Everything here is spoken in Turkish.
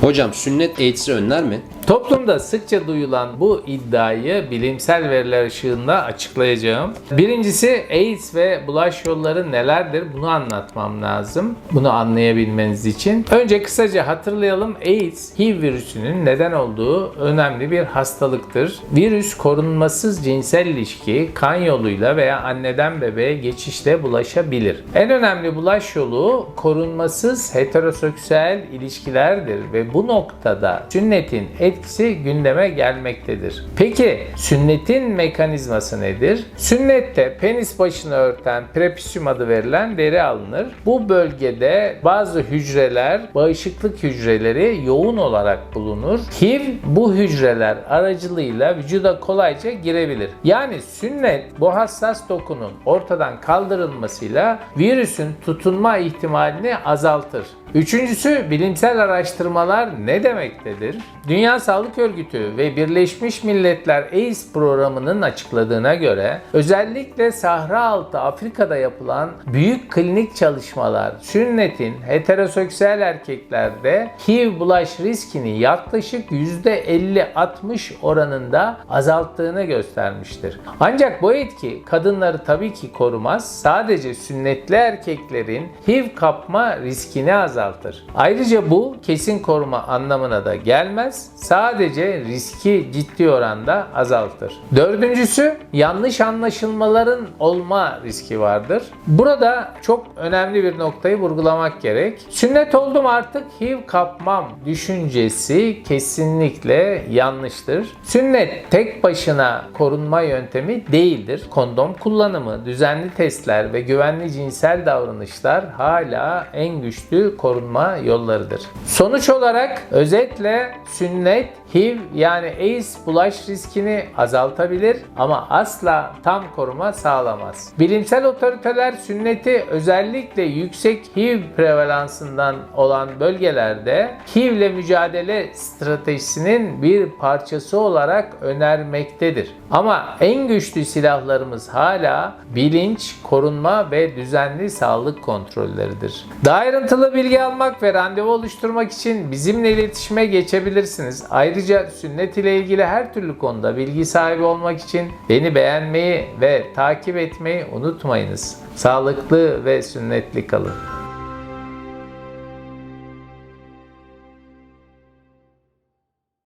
Hocam sünnet AIDS'i önler mi? Toplumda sıkça duyulan bu iddiayı bilimsel veriler ışığında açıklayacağım. Birincisi AIDS ve bulaş yolları nelerdir bunu anlatmam lazım. Bunu anlayabilmeniz için. Önce kısaca hatırlayalım. AIDS, HIV virüsünün neden olduğu önemli bir hastalıktır. Virüs korunmasız cinsel ilişki, kan yoluyla veya anneden bebeğe geçişle bulaşabilir. En önemli bulaş yolu korunmasız heteroseksüel ilişkilerdir ve bu noktada sünnetin etkisi gündeme gelmektedir. Peki sünnetin mekanizması nedir? Sünnette penis başını örten prepisüm adı verilen deri alınır. Bu bölgede bazı hücreler, bağışıklık hücreleri yoğun olarak bulunur. HIV bu hücreler aracılığıyla vücuda kolayca girebilir. Yani sünnet bu hassas dokunun ortadan kaldırılmasıyla virüsün tutunma ihtimalini azaltır. Üçüncüsü bilimsel araştırmalar ne demektedir? Dünya Sağlık Örgütü ve Birleşmiş Milletler AIDS programının açıkladığına göre özellikle Sahra altı Afrika'da yapılan büyük klinik çalışmalar sünnetin heteroseksüel erkeklerde HIV bulaş riskini yaklaşık %50-60 oranında azalttığını göstermiştir. Ancak bu etki kadınları tabii ki korumaz. Sadece sünnetli erkeklerin HIV kapma riskini azaltır. Ayrıca bu kesin koruma anlamına da gelmez. Sadece riski ciddi oranda azaltır. Dördüncüsü yanlış anlaşılmaların olma riski vardır. Burada çok önemli bir noktayı vurgulamak gerek. Sünnet oldum artık HIV kapmam düşüncesi kesinlikle yanlıştır. Sünnet tek başına korunma yöntemi değildir. Kondom kullanımı, düzenli testler ve güvenli cinsel davranışlar hala en güçlü korunma yollarıdır. Sonuç olarak özetle sünnet HIV yani AIDS bulaş riskini azaltabilir ama asla tam koruma sağlamaz. Bilimsel otoriteler sünneti özellikle yüksek HIV prevalansından olan bölgelerde HIV ile mücadele stratejisinin bir parçası olarak önermektedir. Ama en güçlü silahlarımız hala bilinç, korunma ve düzenli sağlık kontrolleridir. Daha ayrıntılı bilgi almak ve randevu oluşturmak için bizimle iletişime geçebilirsiniz. Ayrıca sünnet ile ilgili her türlü konuda bilgi sahibi olmak için beni beğenmeyi ve takip etmeyi unutmayınız. Sağlıklı ve sünnetli kalın.